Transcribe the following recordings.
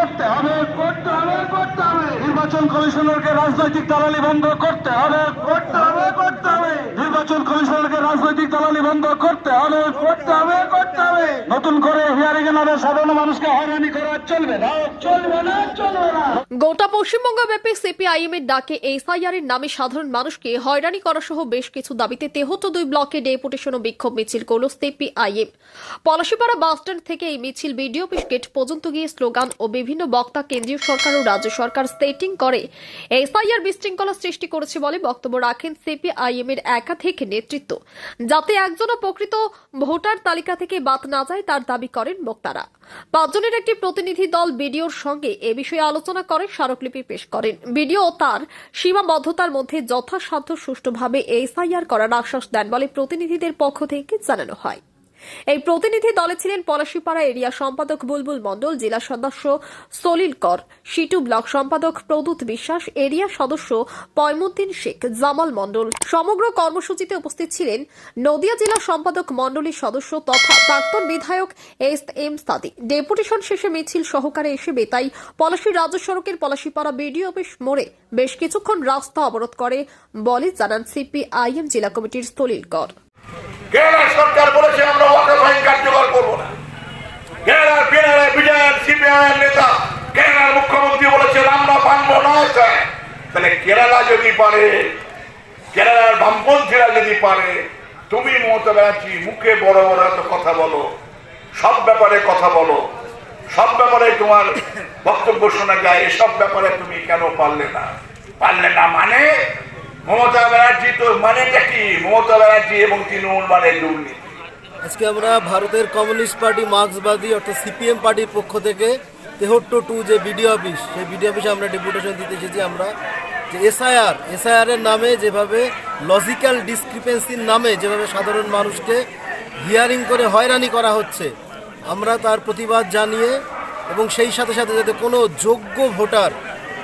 করতে হবে করতে হবে করতে হবে। নির্বাচন কমিশনারকে রাজনৈতিক দালালি বন্ধ করতে হবে করতে হবে। নির্বাচন কমিশনারকে রাজনৈতিক দালালি বন্ধ করতে হবে করতে হবে করতে হবে। নতুন করে হিয়ারিং এ নামে সাধারণ মানুষকে হয়রানি করা চলবে না চলবে না চলবে না। গোটা পশ্চিমবঙ্গ ব্যাপী সিপিআইএম এর ডাকে এসআইআর এর নামে সাধারণ মানুষকে হয়রানি করা সহ বেশ কিছু দাবিতে তেহট্ট দুই ব্লকে ডেপুটেশন ও বিক্ষোভ মিছিল করল সিপিআইএম। পলাশিপাড়া বাসস্ট্যান্ড থেকে এই মিছিল বিডিও গেট পর্যন্ত গিয়ে স্লোগান ও বিভিন্ন বক্তা কেন্দ্রীয় সরকার ও রাজ্য সরকার স্টেটিং করে, এসআইআর বিশৃঙ্খলা সৃষ্টি করেছে বলে বক্তব্য রাখেন সিপিআইএম এর একাধিক নেতৃত্ব। যাতে একজনও প্রকৃত ভোটার তালিকা থেকে বাদ না যায়, তার দাবি করেন বক্তারা। পাঁচজনের একটি প্রতিনিধি দল বিডিওর সঙ্গে এ বিষয়ে আলোচনা করে স্মারকলিপি পেশ করেন। বিডিও তার সীমাবদ্ধতার মধ্যে যথাসাধ্য সুষ্ঠুভাবে এসআইআর করার আশ্বাস দেন বলে প্রতিনিধিদের পক্ষ থেকে জানানো হয়। এই প্রতিনিধি দলে ছিলেন পলাশীপাড়া এরিয়া সম্পাদক বুলবুল মণ্ডল, জেলা সদস্য সলিল কর, সিটু ব্লক সম্পাদক প্রদূত বিশ্বাস, এরিয়া সদস্য পয়মুদ্দিন শেখ, জামাল মণ্ডল। সমগ্র কর্মসূচিতে উপস্থিত ছিলেন নদিয়া জেলা সম্পাদক মণ্ডলীর সদস্য তথা প্রাক্তন বিধায়ক এস এম সাদি। ডেপুটেশন শেষে মিছিল সহকারে এসে বেতাই পলাশী রাজ্য সড়কের পলাশীপাড়া বিডিও অফিস মোড়ে বেশ কিছুক্ষণ রাস্তা অবরোধ করে বলে জানান সিপিআইএম জেলা কমিটির সলিল কর। কেরালা সরকার বলেছে, আমরা ওয়াকার আইন কার্যকর করব না। কেরালার পিনারা বিজয়ের সিপিআইএম নেতা কেরালার মুখ্যমন্ত্রী বলেছেন, আমরা মানবো না তাহলে কেরালা যদি পারে, কেরালার বামপন্থীরা যদি পারে, তুমি মমতা ব্যানার্জি, মুখে বড় বড় এত কথা বলো, সব ব্যাপারে কথা বলো, সব ব্যাপারে তোমার বক্তব্য শোনা যায়, এসব ব্যাপারে তুমি কেন পারলে না? পারলে না মানে মমতা ব্যানার্জি তো মানেটা কি? মমতা ব্যানার্জি এবং তৃণমূল মানে দুর্নীতি। আজকে আমরা ভারতের কমিউনিস্ট পার্টি, মার্ক্সবাদী অর্থাৎ সিপিএম পার্টির পক্ষ থেকে তেহট্ট টু যে বিডিও অফিস, সেই বিডিও অফিসে আমরা ডেপুটেশন দিতে এসেছি আমরা। যে এসআইআর এসআইআর এর নামে যেভাবে লজিক্যাল ডিসক্রিপেন্সির নামে যেভাবে সাধারণ মানুষকে হিয়ারিং করে হয়রানি করা হচ্ছে, আমরা তার প্রতিবাদ জানিয়ে এবং সেই সাথে সাথে যাতে কোনো যোগ্য ভোটার,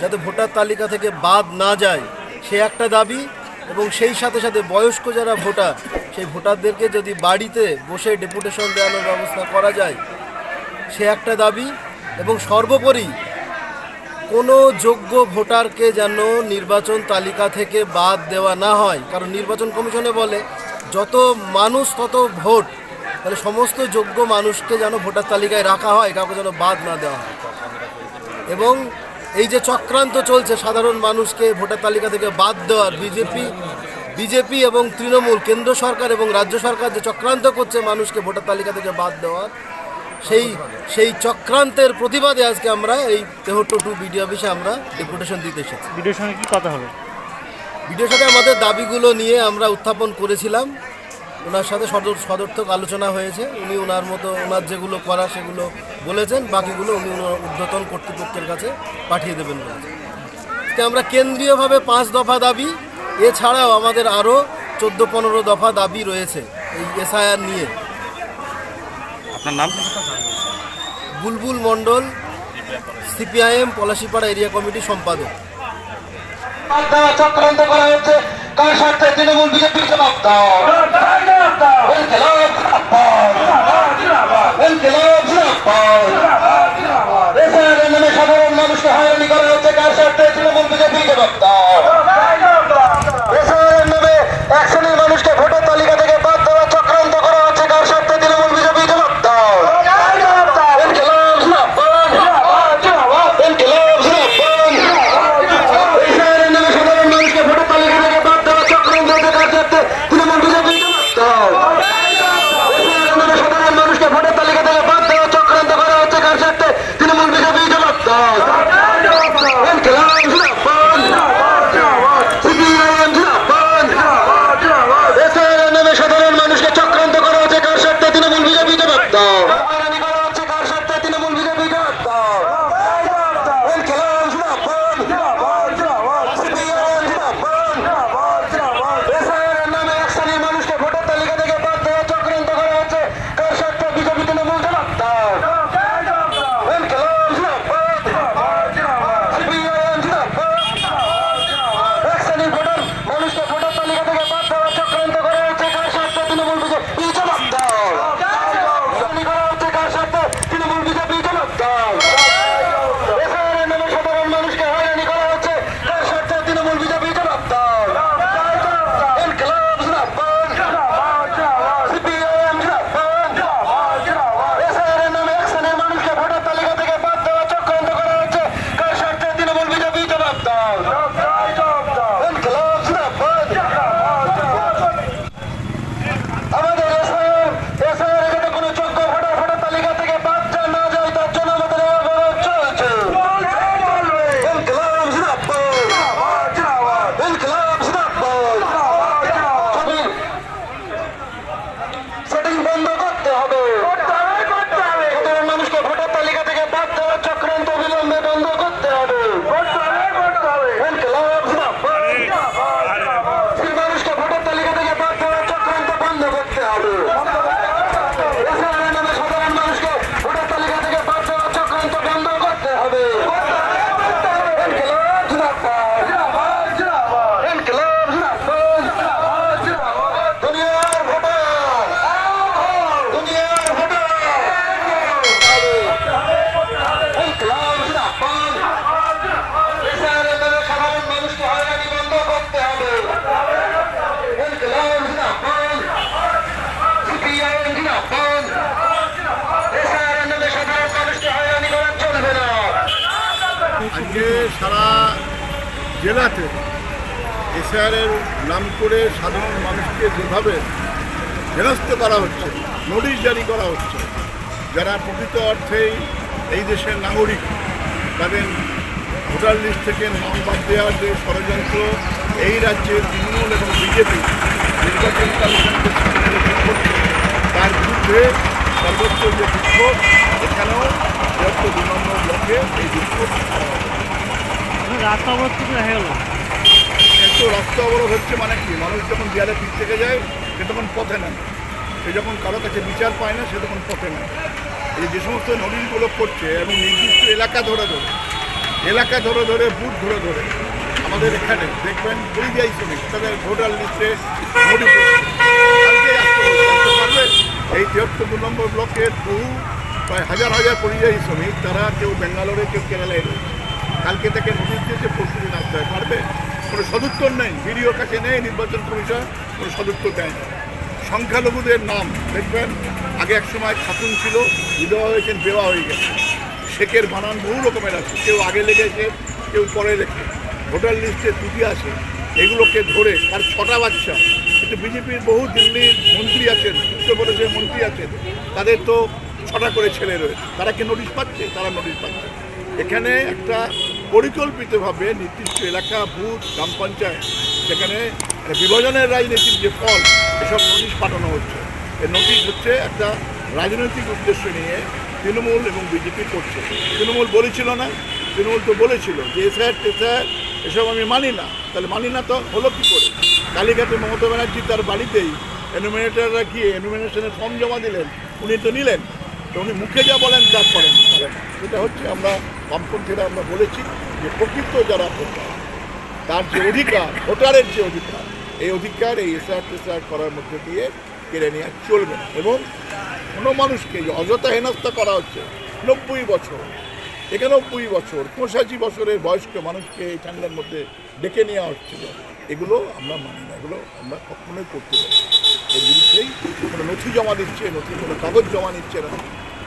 যাতে ভোটার তালিকা থেকে বাদ না যায় সে একটা দাবি এবং সেই সাথে সাথে বয়স্ক যারা ভোটার, সেই ভোটারদেরকে যদি বাড়িতে বসে ডেপুটেশন দেওয়ানোর ব্যবস্থা করা যায়, সে একটা দাবি এবং সর্বোপরি কোনো যোগ্য ভোটারকে যেন নির্বাচন তালিকা থেকে বাদ দেওয়া না হয়। কারণ নির্বাচন কমিশনে বলে, যত মানুষ তত ভোট, তাহলে সমস্ত যোগ্য মানুষকে যেন ভোটার তালিকায় রাখা হয়, কাউকে যেন বাদ না দেওয়া হয়। এবং এই যে চক্রান্ত চলছে সাধারণ মানুষকে ভোটার তালিকা থেকে বাদ দেওয়ার বিজেপি বিজেপি এবং তৃণমূল কেন্দ্র সরকার এবং রাজ্য সরকার যে চক্রান্ত করছে মানুষকে ভোটার তালিকা থেকে বাদ দেওয়ার সেই সেই চক্রান্তের প্রতিবাদে আজকে আমরা এই তেহট্ট টু বিডিও অফিসে আমরা ডেপুটেশন দিতে এসেছি। ভিডিওর সঙ্গে কি কথা হবে? ভিডিওর সাথে আমাদের দাবিগুলো নিয়ে আমরা উত্থাপন করেছিলাম। ওনার সাথে সদর সদর্থক আলোচনা হয়েছে। উনি ওনার মতো ওনার যেগুলো করা সেগুলো বলেছেন বাকিগুলো উনি ওনার ঊর্ধ্বতন কর্তৃপক্ষের কাছে পাঠিয়ে দেবেন বলেছেন। আমরা কেন্দ্রীয়ভাবে পাঁচ দফা দাবি এছাড়াও আমাদের আরও চোদ্দ পনেরো দফা দাবি রয়েছে এই এসআইআর নিয়ে। আপনার নাম? Bulbul Mondal CPIM Palashipara area committee সম্পাদক। চক্রান্ত করা হচ্ছে কার স্বার্থে তৃণমূল বিজেপির জবাব দাও। সারা জেলাতে এসআরের নাম করে সাধারণ মানুষকে যেভাবে হেনস্থ করা হচ্ছে, নোটিশ জারি করা হচ্ছে, যারা প্রকৃত অর্থেই এই দেশের নাগরিক, তাদের ভোটার লিস্ট থেকে নাম বাদ দেওয়ার যে ষড়যন্ত্র, এই রাজ্যে তৃণমূল এবং বিজেপি নির্বাচন কমিশনকে তার বিরুদ্ধে সর্বোচ্চ যে বিক্ষোভ, এখানেও বৃহত্তর নম্বর ব্লকে এই বিক্ষোভ রাস্তা অবস্থা দেখা গেল। রাস্তা অবরোধ হচ্ছে মানে কি? মানুষ যখন দেয়ালে পিঠ থেকে যায়, সে তখন পথে নেয়। সে যখন কারও কাছে বিচার পায় না, সে তখন পথে নেয়। এই যে সমস্ত নোটিশগুলো করছে এবং নির্দিষ্ট এলাকা ধরে ধরে, এলাকা ধরে ধরে বুথ ধরে ধরে, আমাদের এখানে দেখবেন পরিযায়ী শ্রমিক, তাদের ভোটার লিস্টে এই তিয়াত্তর নম্বর ব্লকের বহু, প্রায় হাজার হাজার পরিযায়ী শ্রমিক, তারা কেউ ব্যাঙ্গালোরে, কেউ কেরালায় রয়েছে। কালকে থেকে নোটিশ দিয়েছে, পরশু দিন আসতে হয় পারবে। কোনো সদুত্তর নেই ভিডিওর কাছে নেই নির্বাচন কমিশন, কোনো সদুত্তর দেয় না। সংখ্যালঘুদের নাম দেখবেন, আগে এক সময় খাতুন ছিল, বিধবা হয়েছেন বেওয়া হয়ে গেছে। শেখের বানান বহু রকমের আছে, কেউ আগে লেগেছে, কেউ পরে লেখে। ভোটার লিস্টে ত্রুটি আছে, এগুলোকে ধরে, আর ছটা বাচ্চা। কিন্তু বিজেপির বহু দিল্লির মন্ত্রী আছেন উত্তরপ্রদেশের মন্ত্রী আছেন, তাদের তো ছটা করে ছেলে রয়েছে। তারা কি নোটিশ পাচ্ছে? তারা নোটিশ পাচ্ছে এখানে একটা পরিকল্পিতভাবে নির্দিষ্ট এলাকা, বুথ, গ্রাম পঞ্চায়েত, সেখানে বিভাজনের রাজনীতির যে ফল, এসব নোটিশ পাঠানো হচ্ছে। এই নোটিশ হচ্ছে একটা রাজনৈতিক উদ্দেশ্য নিয়ে তৃণমূল এবং বিজেপি করছে। তৃণমূল বলেছিল না, তৃণমূল তো বলেছিল যে এসআর টেসআর এসব আমি মানি না। তাহলে মানি না তো হলো কী করে? কালীঘাটে মমতা ব্যানার্জি তার বাড়িতেই এনুমিনেটাররা গিয়ে এনুমিনেশনের ফর্ম জমা দিলেন, উনি তো নিলেন। তো উনি মুখে যা বলেন তা করেন। করেন না। সেটা হচ্ছে আমরা বামপন্থীরা আমরা বলেছি যে প্রকৃত যারা ভোটার, তার যে অধিকার, ভোটারের যে অধিকার, এই অধিকার এই এসআর টেসআর করার মধ্যে দিয়ে কেড়ে নেওয়া চলবে না এবং কোনো মানুষকে যে অযথা হেনস্থা করা হচ্ছে নব্বই বছর, একানব্বই বছর, পঁচাশি বছরের বয়স্ক মানুষকে এই ঠান্ডার মধ্যে ডেকে নেওয়া হচ্ছিল এগুলো আমরা মানি না, এগুলো আমরা কখনোই করতে পারি। এর বিরুদ্ধেই কোনো নথি জমা দিচ্ছে, নথি কোনো কাগজ জমা নিচ্ছে না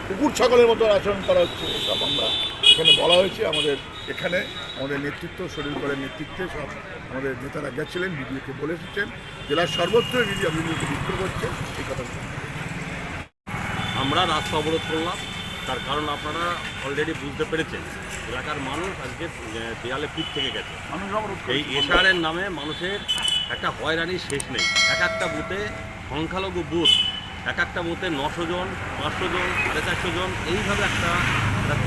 কুকুর ছাগলের মতো আচরণ করা হচ্ছে এসব আমরা এখানে বলা হয়েছে। আমাদের এখানে আমাদের নেতৃত্ব শরীর করের নেতৃত্বে সব আমাদের নেতারা গেছিলেন বিডিওকে বলে এসেছেন। জেলার সর্বত্র বিডিও বিডিওকে বিক্ষোভ হচ্ছে এই কথা আমরা রাস্তা অবরোধ করলাম। তার কারণ আপনারা অলরেডি বুঝতে পেরেছেন এলাকার মানুষ আজকে দেয়ালে পিঠ থেকে গেছে। এই এশারের নামে মানুষের একটা হয়রানির শেষ নেই। এক একটা বুথে সংখ্যালঘু বুথ এক একটা বুথে নশো জন, পাঁচশো জন, সাড়ে চারশো জন, এইভাবে একটা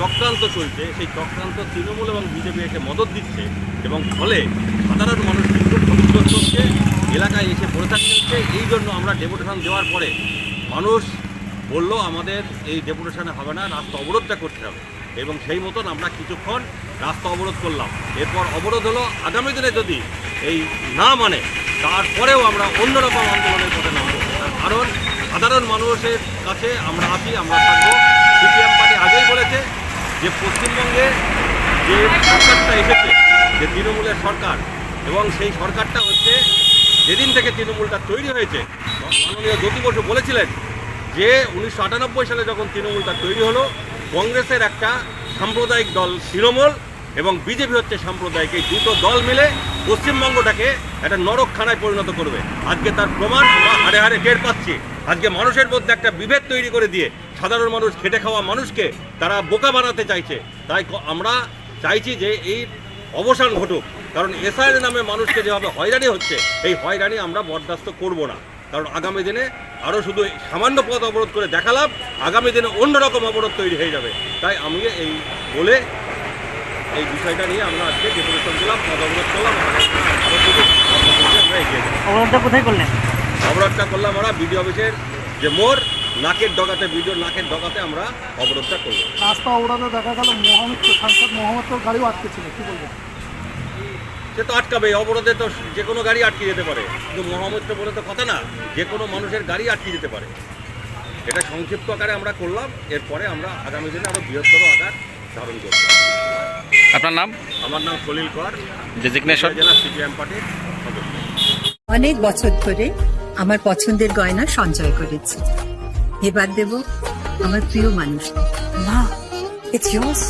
চক্রান্ত চলছে। সেই চক্রান্ত তৃণমূল এবং বিজেপি একে মদত দিচ্ছে এবং ফলে সাধারণ মানুষ কিন্তু ক্ষতিগ্রস্ত হচ্ছে এলাকায় এসে পড়ে থাকতে এই জন্য আমরা ডেপুটেশন দেওয়ার পরে মানুষ বলল, আমাদের এই ডেপুটেশনে হবে না, রাস্তা অবরোধটা করতে হবে। এবং সেই মতন আমরা কিছুক্ষণ রাস্তা অবরোধ করলাম। এরপর অবরোধ হলো আগামী দিনে যদি এই না মানে তারপরেও আমরা অন্যরকম আন্দোলনের পথে নামবো। কারণ সাধারণ মানুষের কাছে আমরা আছি আমরা থাকব। সিপিএম পার্টি আগেই বলেছে যে পশ্চিমবঙ্গে যে সরকারটা এসেছে, যে তৃণমূলের সরকার, এবং সেই সরকারটা হচ্ছে যেদিন থেকে তৃণমূলটা তৈরি হয়েছে, মাননীয় জ্যোতি বসু বলেছিলেন যে উনিশশো আটানব্বই সালে যখন তৃণমূলটা তৈরি হলো, কংগ্রেসের একটা সাম্প্রদায়িক দল তৃণমূল এবং বিজেপি হচ্ছে সাম্প্রদায়িক। এই দুটো দল মিলে পশ্চিমবঙ্গটাকে একটা নরকখানায় পরিণত করবে। আজকে তার প্রমাণ আমরা হারে হারে টের পাচ্ছি। আজকে মানুষের মধ্যে একটা বিভেদ তৈরি করে দিয়ে সাধারণ মানুষ, খেটে খাওয়া মানুষকে তারা বোকা বানাতে চাইছে। তাই আমরা চাইছি যে এই অবসান ঘটুক। কারণ এসআইয়ের নামে মানুষকে যেভাবে হয়রানি হচ্ছে, এই হয়রানি আমরা বরদাস্ত করব না। কারণ আগামী দিনে আরও শুধু সামান্য পথ অবরোধ করে দেখালাম আগামী দিনে অন্যরকম অবরোধ তৈরি হয়ে যাবে। তাই আমি এই বলে এই বিষয়টা নিয়ে আমরা আজকে ডেপুটেশন দিলাম পথ অবরোধ করলাম আমরা এগিয়ে অবরোধটা কোথায় করলেন? অবরোধটা করলাম আমরা বিডিও অফিসের যে মোর নাকের ডগাতে বিডিও নাকের ডগাতে আমরা অবরোধটা করলাম। রাস্তা অবরোধে দেখা গেল মোহাম্মদ সাংসদ মোহাম্মদ গাড়িও আটকে ছিল কি বলবেন সে তো আটকাবে অবরোধে তো যে কোনো গাড়ি আটকে যেতে পারে। কিন্তু মহামুদ্রে বলে তো কথা না যে কোনো মানুষের গাড়ি আটকে যেতে পারে। এটা সংক্ষিপ্ত আকারে আমরা করলাম এরপরে আমরা আগামী দিনে আরও বৃহত্তর আকার ধারণ করব আপনার নাম? আমার নাম সলিল কর। ডেজিগনেশন জেলা সিপিএম পার্টির অনেক বছর ধরে আমার পছন্দের গয়না সঞ্চয় করেছি। এবার দেব আমার প্রিয় মানুষ। Ma, it's yours.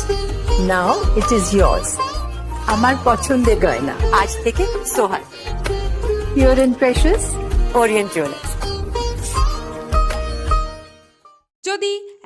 Now it is yours. আমার পছন্দের গয়না আজ থেকে Sohan pure and precious Orient jewellers যদি